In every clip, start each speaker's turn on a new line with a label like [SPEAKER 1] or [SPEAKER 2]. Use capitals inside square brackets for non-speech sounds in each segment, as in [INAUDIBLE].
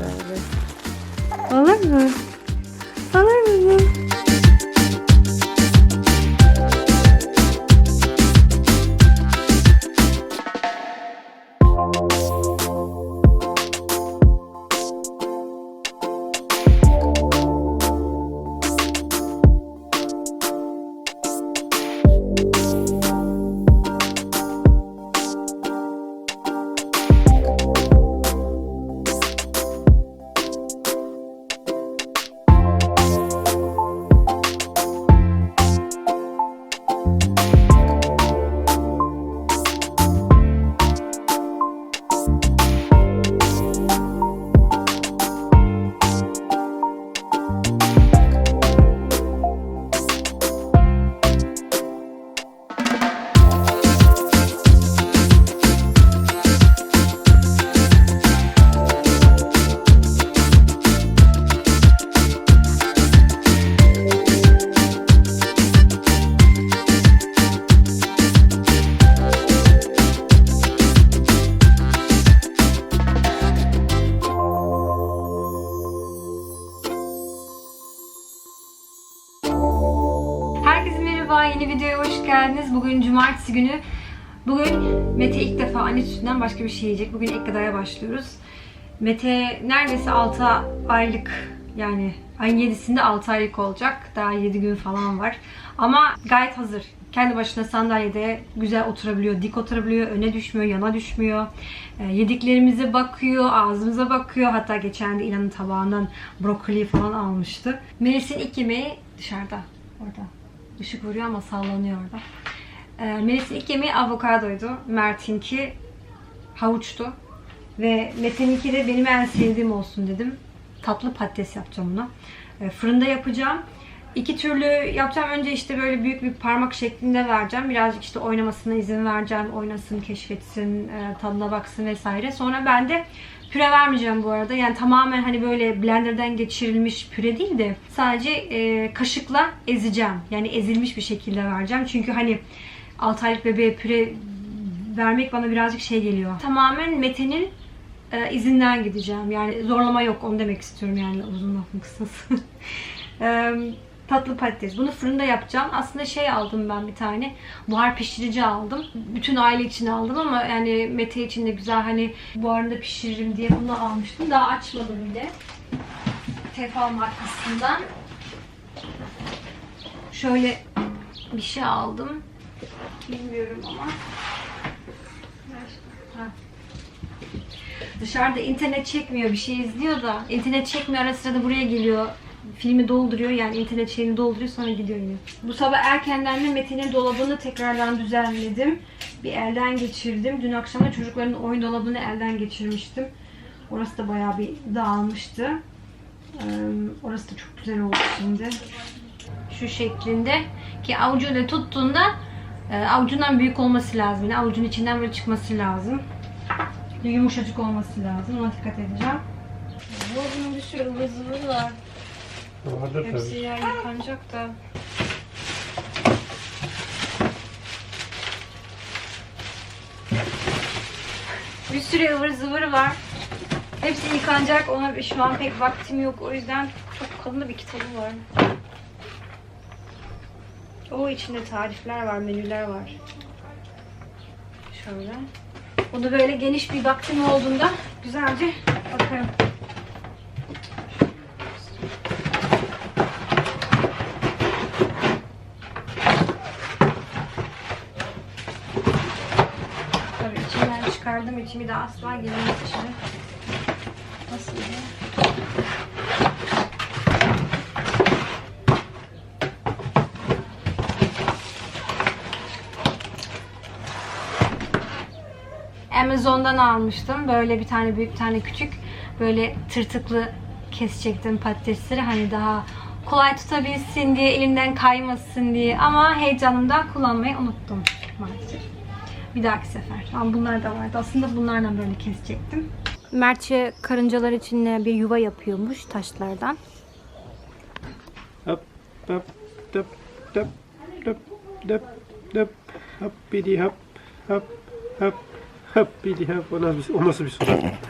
[SPEAKER 1] beraber. Olur mu? Olur Bugün cumartesi günü. Bugün Mete ilk defa anne sütünden başka bir şey yiyecek. Bugün ek gıdaya başlıyoruz. Mete neredeyse 6 aylık yani ayın 7'sinde 6 aylık olacak. Daha 7 gün falan var. Ama gayet hazır. Kendi başına sandalyede güzel oturabiliyor, dik oturabiliyor, öne düşmüyor, yana düşmüyor. E, yediklerimize bakıyor, ağzımıza bakıyor. Hatta geçen de İlhan'ın tabağından brokoli falan almıştı. Melis'in ilk yemeği dışarıda, orada. Işık vuruyor ama sallanıyor orada. E, Melis'in ilk yemeği avokadoydu. Mert'inki havuçtu. Ve Mete'ninki de benim en sevdiğim olsun dedim. Tatlı patates yapacağım buna. E, fırında yapacağım. İki türlü yapacağım. Önce işte böyle büyük bir parmak şeklinde vereceğim. Birazcık işte oynamasına izin vereceğim. Oynasın, keşfetsin, e, tadına baksın vesaire. Sonra ben de püre vermeyeceğim bu arada. Yani tamamen hani böyle blenderdan geçirilmiş püre değil de sadece e, kaşıkla ezeceğim. Yani ezilmiş bir şekilde vereceğim. Çünkü hani 6 aylık bebeğe püre vermek bana birazcık şey geliyor. Tamamen Mete'nin e, izinden gideceğim. Yani zorlama yok onu demek istiyorum yani uzun lafın kısası. [LAUGHS] E, tatlı patates. Bunu fırında yapacağım. Aslında şey aldım ben bir tane. Buhar pişirici aldım. Bütün aile için aldım ama yani Mete için de güzel hani buharında pişiririm diye bunu almıştım. Daha açmadım bile. Tefal markasından. Şöyle bir şey aldım. Bilmiyorum ama. Dışarıda internet çekmiyor bir şey izliyor da internet çekmiyor ara sırada buraya geliyor filmi dolduruyor yani internet şeyini dolduruyor sonra gidiyor yine. Bu sabah erkenden de Metin'in dolabını tekrardan düzenledim. Bir elden geçirdim. Dün akşam da çocukların oyun dolabını elden geçirmiştim. Orası da bayağı bir dağılmıştı. Orası da çok güzel oldu şimdi. Şu şeklinde ki avucuyla tuttuğunda e, avucundan büyük olması lazım. Yani avucun içinden böyle çıkması lazım. Yumuşacık olması lazım. Ona dikkat edeceğim. Sürü ıvır zıvır var.
[SPEAKER 2] Vardır
[SPEAKER 1] Hepsi
[SPEAKER 2] tabii.
[SPEAKER 1] ya yıkanacak da. Bir sürü ıvır zıvır var. Hepsi yıkanacak. Ona şu an pek vaktim yok. O yüzden çok kalın da bir kitabı var. O içinde tarifler var, menüler var. Şöyle. Bunu böyle geniş bir vaktim olduğunda güzelce bakarım. Tabii içinden çıkardığım için bir daha asla girmez içine. Nasıl ya? Amazon'dan almıştım. Böyle bir tane büyük bir tane küçük. Böyle tırtıklı kesecektim patatesleri. Hani daha kolay tutabilsin diye, elinden kaymasın diye. Ama heyecanımdan kullanmayı unuttum maalesef. Bir dahaki sefer. Ama bunlar da vardı. Aslında bunlardan böyle kesecektim. Mertçe karıncalar için bir yuva yapıyormuş taşlardan.
[SPEAKER 2] Hop hop hop hop hop hop hop hop hop hop hop [LAUGHS] hop bidi hop o nasıl bir, o nasıl bir surat? [LAUGHS]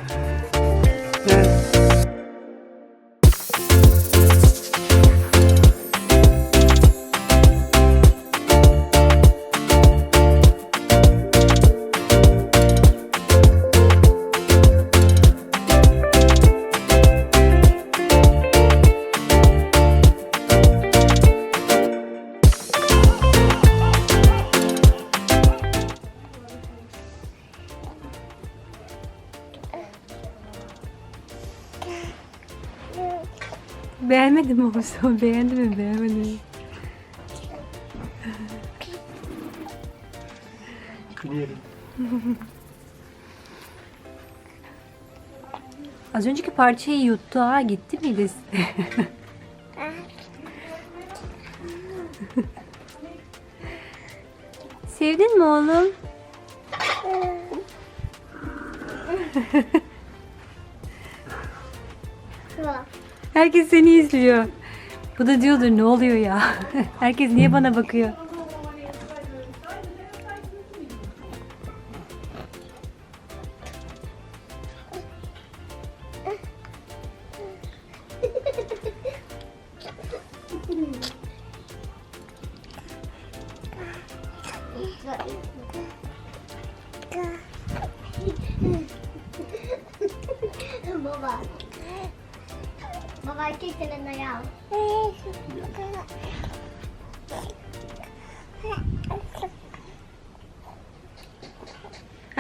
[SPEAKER 1] Beğenmedim olsa beğendi mi beğenmedi mi?
[SPEAKER 2] Bilmiyorum.
[SPEAKER 1] Az önceki parçayı yuttu ha gitti midesi. Sevdin mi oğlum? Herkes seni izliyor. Bu da diyordur ne oluyor ya? [LAUGHS] Herkes niye bana bakıyor?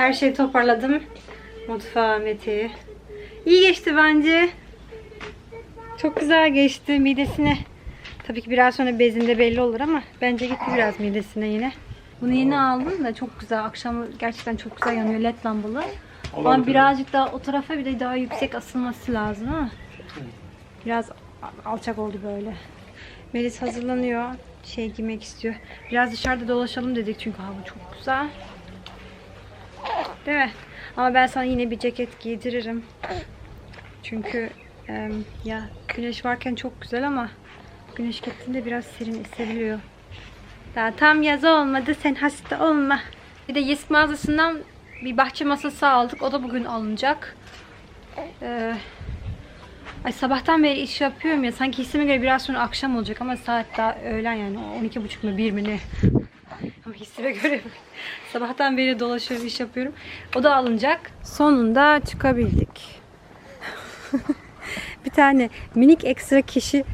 [SPEAKER 1] Her şeyi toparladım. Mutfağı, Mete'yi. İyi geçti bence. Çok güzel geçti midesine. Tabii ki biraz sonra bezinde belli olur ama bence gitti biraz midesine yine. Bunu yeni aldım da çok güzel. Akşam gerçekten çok güzel yanıyor led lambalı. Ama birazcık daha o tarafa bir de daha yüksek asılması lazım ama biraz alçak oldu böyle. Melis hazırlanıyor. Şey giymek istiyor. Biraz dışarıda dolaşalım dedik çünkü hava çok güzel. Değil mi? Ama ben sana yine bir ceket giydiririm. Çünkü em, ya güneş varken çok güzel ama güneş gittiğinde biraz serin hissediliyor. Daha tam yaz olmadı sen hasta olma. Bir de Yesk mağazasından bir bahçe masası aldık. O da bugün alınacak. Ee, ay sabahtan beri iş yapıyorum ya. Sanki hissime göre biraz sonra akşam olacak ama saat daha öğlen yani 12.30 mu 1 mi ne? Hissime [LAUGHS] göre sabahtan beri dolaşıyorum, iş yapıyorum. O da alınacak. Sonunda çıkabildik. [LAUGHS] bir tane minik ekstra kişi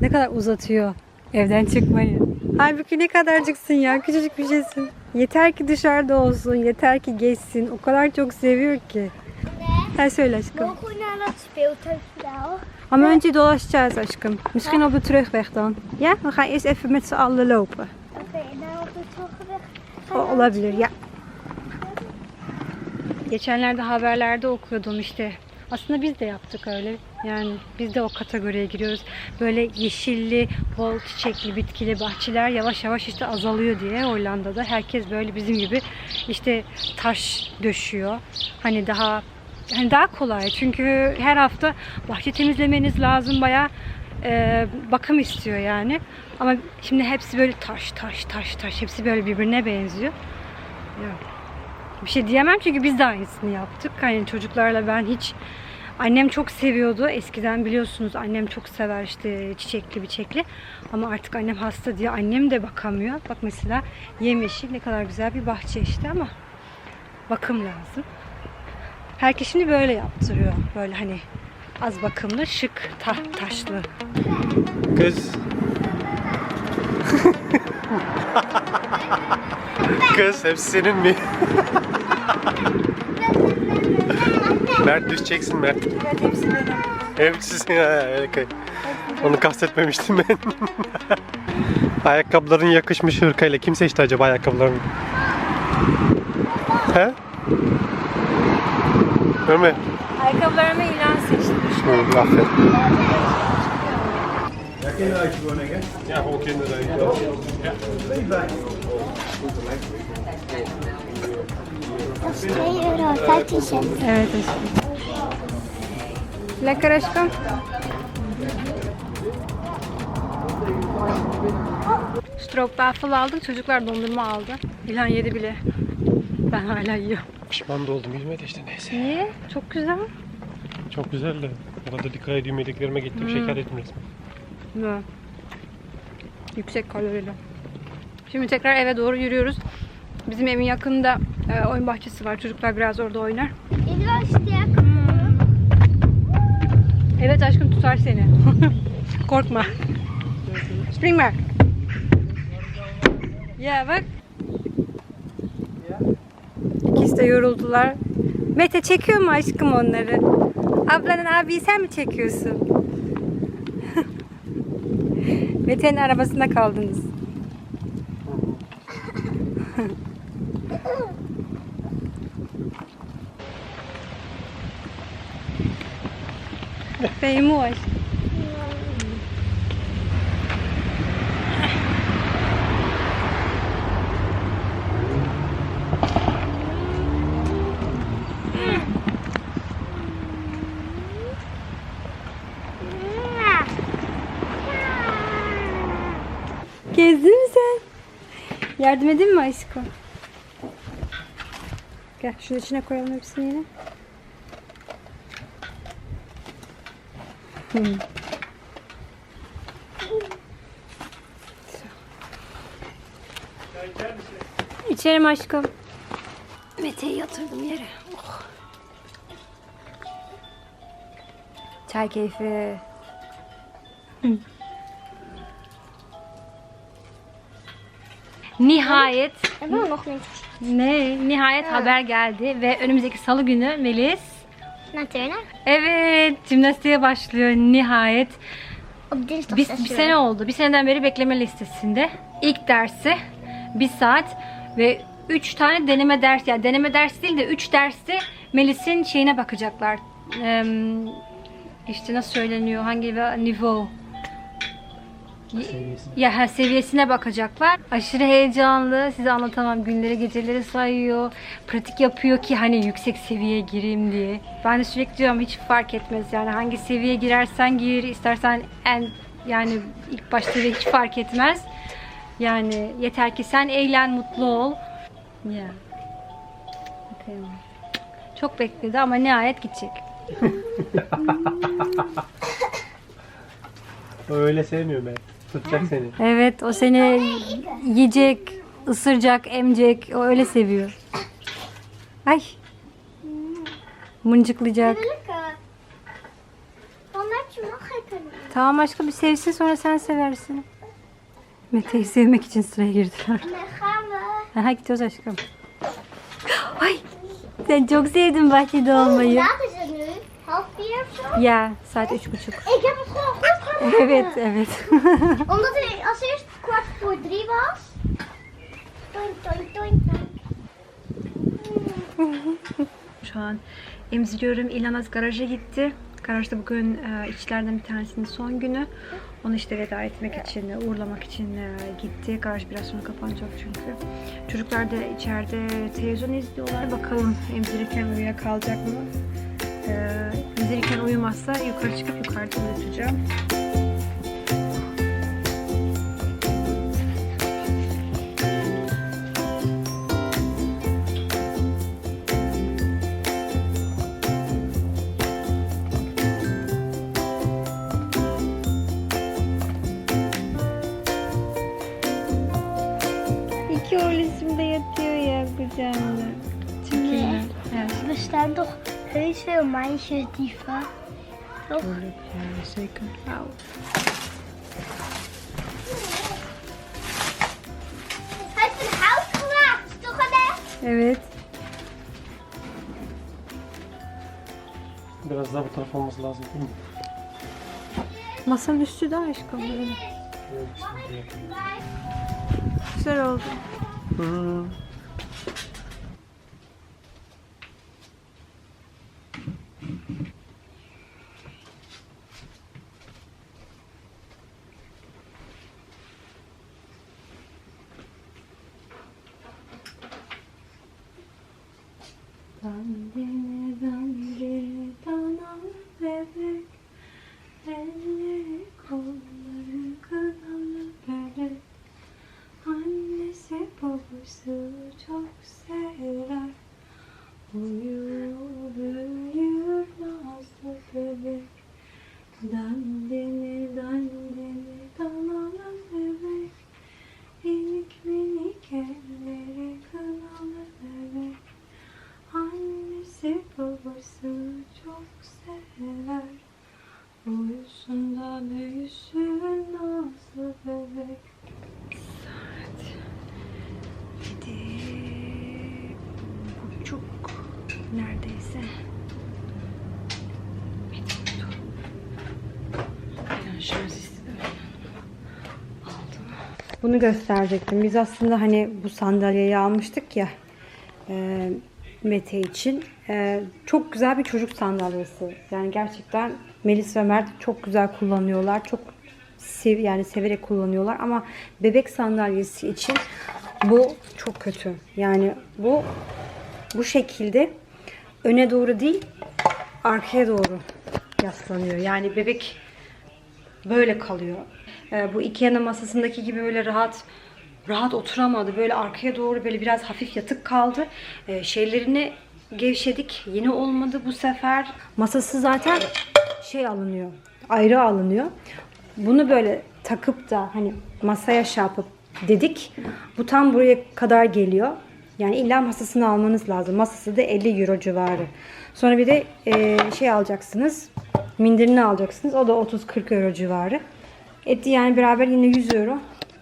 [SPEAKER 1] ne kadar uzatıyor evden çıkmayı. Halbuki ne kadarcıksın ya, küçücük bir şeysin. Yeter ki dışarıda olsun, yeter ki geçsin. O kadar çok seviyor ki. Her söyle aşkım. Ama önce dolaşacağız aşkım. Misschien op de terugweg dan. Ja, we gaan eerst even met z'n allen lopen.
[SPEAKER 3] Oké, en dan op de terugweg.
[SPEAKER 1] O olabilir ya. Geçenlerde haberlerde okuyordum işte. Aslında biz de yaptık öyle. Yani biz de o kategoriye giriyoruz. Böyle yeşilli, bol çiçekli, bitkili bahçeler yavaş yavaş işte azalıyor diye Hollanda'da. Herkes böyle bizim gibi işte taş döşüyor. Hani daha hani daha kolay. Çünkü her hafta bahçe temizlemeniz lazım bayağı e, bakım istiyor yani. Ama şimdi hepsi böyle taş taş taş taş hepsi böyle birbirine benziyor. Yok. Bir şey diyemem çünkü biz de aynısını yaptık. Hani çocuklarla ben hiç annem çok seviyordu. Eskiden biliyorsunuz annem çok sever işte çiçekli biçekli. Ama artık annem hasta diye annem de bakamıyor. Bak mesela yemyeşil ne kadar güzel bir bahçe işte ama bakım lazım. Herkes şimdi böyle yaptırıyor. Böyle hani az bakımlı, şık, ta taşlı.
[SPEAKER 2] Kız. Kız hepsi senin mi? Mert düşeceksin Mert.
[SPEAKER 1] Evet hepsi benim.
[SPEAKER 2] Hepsi okay. Onu kastetmemiştim ben. Ayakkabıların yakışmış hırkayla. Kim seçti acaba ayakkabılarını? He? Ömer.
[SPEAKER 1] Ayakkabılarımı ilan seçtim.
[SPEAKER 2] Hı, aferin.
[SPEAKER 4] Ja, voor kinderen. Ja.
[SPEAKER 3] Dat is 2 euro 15 cent.
[SPEAKER 1] Evet aşkım. Lekker aşkım. Stroopwafel aldık. Çocuklar dondurma aldı. İlhan yedi bile. Ben hala yiyorum.
[SPEAKER 2] Pişman da oldum. Yüzmedi işte neyse.
[SPEAKER 1] Niye? Çok güzel.
[SPEAKER 2] Çok güzel de. O kadar dikkat edeyim yediklerime gittim. Şeker ettim resmen.
[SPEAKER 1] Evet. Yüksek kalorili. Şimdi tekrar eve doğru yürüyoruz. Bizim evin yakında e, oyun bahçesi var. Çocuklar biraz orada oynar.
[SPEAKER 3] Ik wil sterk.
[SPEAKER 1] Evet aşkım tutar seni. [LAUGHS] Korkma. Spring back. Ya bak. İkisi de yoruldular. Mete çekiyor mu aşkım onları? Ablanın abi sen mi çekiyorsun? [LAUGHS] Mete'nin arabasında kaldınız. [LAUGHS] Feymuş. Gezdin mi sen? Yardım edeyim mi aşkım? Gel şunun içine koyalım hepsini yine. Hmm. İçerim aşkım. Mete'yi yatırdım yere. Oh. Çay keyfi. Nihayet
[SPEAKER 3] niet?
[SPEAKER 1] ne nihayet haber geldi ve önümüzdeki salı günü Melis evet jimnastiğe başlıyor nihayet. Bir,
[SPEAKER 3] 6
[SPEAKER 1] bir sene oldu. Bir seneden beri bekleme listesinde. İlk dersi bir saat ve üç tane deneme ders yani deneme ders değil de üç dersi Melis'in şeyine bakacaklar. Eee işte nasıl söyleniyor hangi niveau
[SPEAKER 2] Seviyesi.
[SPEAKER 1] ya ha, seviyesine bakacaklar. Aşırı heyecanlı. Size anlatamam. Günleri geceleri sayıyor. Pratik yapıyor ki hani yüksek seviyeye gireyim diye. Ben de sürekli diyorum hiç fark etmez yani hangi seviyeye girersen gir. istersen en yani ilk başta hiç fark etmez. Yani yeter ki sen eğlen, mutlu ol. Ya. Bakayım. Çok bekledi ama nihayet gidecek. [LAUGHS]
[SPEAKER 2] Öyle sevmiyor ben. Tutacak seni.
[SPEAKER 1] Evet, o seni yiyecek, ısıracak, emecek. O öyle seviyor. Ay. Mıncıklayacak. Tamam aşkım bir sevsin sonra sen seversin. Mete'yi sevmek için sıraya girdiler. Aha gidiyoruz aşkım. Ay. Sen çok sevdin bahçede olmayı. Ya saat üç buçuk. Evet evet. [LAUGHS]
[SPEAKER 3] Omdat hij als eerst kwart voor drie was. Toink, toink, toink, toink.
[SPEAKER 1] Şu an emziriyorum. İlhanaz garaja gitti. Garajda bugün e, işlerden bir tanesinin son günü. Onu işte veda etmek için, uğurlamak için e, gitti. Garaj biraz sonra kapanacak çünkü. Çocuklar da içeride televizyon izliyorlar. Bakalım emzirirken uyuyakalacak mı? E, emzirirken uyumazsa yukarı çıkıp yukarıda uyutacağım. Evet.
[SPEAKER 3] Er staan toch heus veel meisjes die van. Toch?
[SPEAKER 2] Ja, zeker.
[SPEAKER 1] Au.
[SPEAKER 3] Hij heeft een hout gemaakt, toch Annette?
[SPEAKER 1] Evet.
[SPEAKER 2] Biraz daha bu taraf olması lazım değil mi?
[SPEAKER 1] Masanın üstü de aşkım böyle. Güzel oldu.
[SPEAKER 2] Hmm.
[SPEAKER 1] Sunday. Annesi babası çok sever Uyusun büyüsün nazlı bebek Saat yedi buçuk neredeyse. Bunu gösterecektim. Biz aslında hani bu sandalyeyi almıştık ya e, Mete için. E, çok güzel bir çocuk sandalyesi. Yani gerçekten Melis ve Mert çok güzel kullanıyorlar. Çok sev yani severek kullanıyorlar ama bebek sandalyesi için bu çok kötü. Yani bu bu şekilde öne doğru değil arkaya doğru yaslanıyor. Yani bebek böyle kalıyor. Ee, bu Ikea'nın masasındaki gibi böyle rahat rahat oturamadı. Böyle arkaya doğru böyle biraz hafif yatık kaldı. Ee, şeylerini gevşedik. Yine olmadı bu sefer. Masası zaten şey alınıyor. Ayrı alınıyor. Bunu böyle takıp da hani masaya şey dedik. Bu tam buraya kadar geliyor. Yani illa masasını almanız lazım. Masası da 50 euro civarı. Sonra bir de e, şey alacaksınız. Mindirini alacaksınız. O da 30-40 euro civarı. Etti yani beraber yine 100 euro.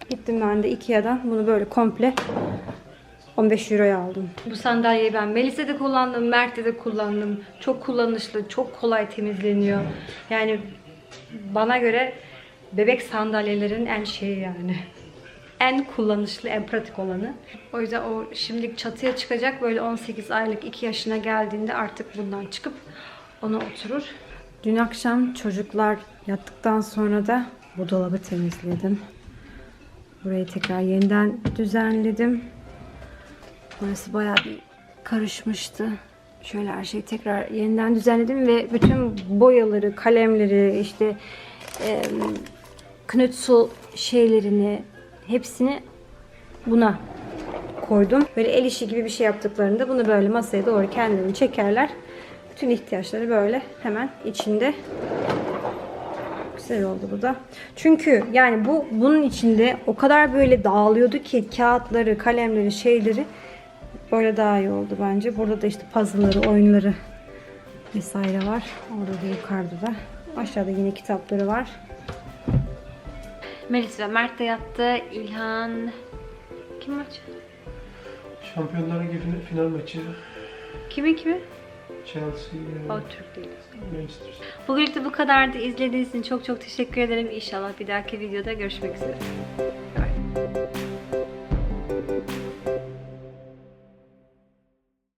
[SPEAKER 1] Gittim ben de Ikea'dan bunu böyle komple 15 euroya aldım. Bu sandalyeyi ben Melis'e de kullandım, Mert'te de kullandım. Çok kullanışlı, çok kolay temizleniyor. Yani bana göre bebek sandalyelerin en şeyi yani. En kullanışlı, en pratik olanı. O yüzden o şimdilik çatıya çıkacak. Böyle 18 aylık 2 yaşına geldiğinde artık bundan çıkıp ona oturur. Dün akşam çocuklar yattıktan sonra da bu dolabı temizledim. Burayı tekrar yeniden düzenledim. Burası bayağı bir karışmıştı. Şöyle her şeyi tekrar yeniden düzenledim ve bütün boyaları, kalemleri, işte e, knütsul şeylerini hepsini buna koydum. Böyle el işi gibi bir şey yaptıklarında bunu böyle masaya doğru kendilerini çekerler. Bütün ihtiyaçları böyle hemen içinde Güzel oldu bu da. Çünkü yani bu bunun içinde o kadar böyle dağılıyordu ki kağıtları, kalemleri, şeyleri böyle daha iyi oldu bence. Burada da işte puzzle'ları, oyunları vesaire var. Orada da yukarıda da. Aşağıda yine kitapları var. Melis ve Mert de yattı. İlhan kim maç?
[SPEAKER 2] Şampiyonlar Ligi final maçı
[SPEAKER 1] Kimi kimi?
[SPEAKER 2] Chelsea
[SPEAKER 1] O Türk değil.
[SPEAKER 2] Manchester.
[SPEAKER 1] Bugünlük de bu kadardı. İzlediğiniz için çok çok teşekkür ederim. İnşallah bir dahaki videoda görüşmek üzere.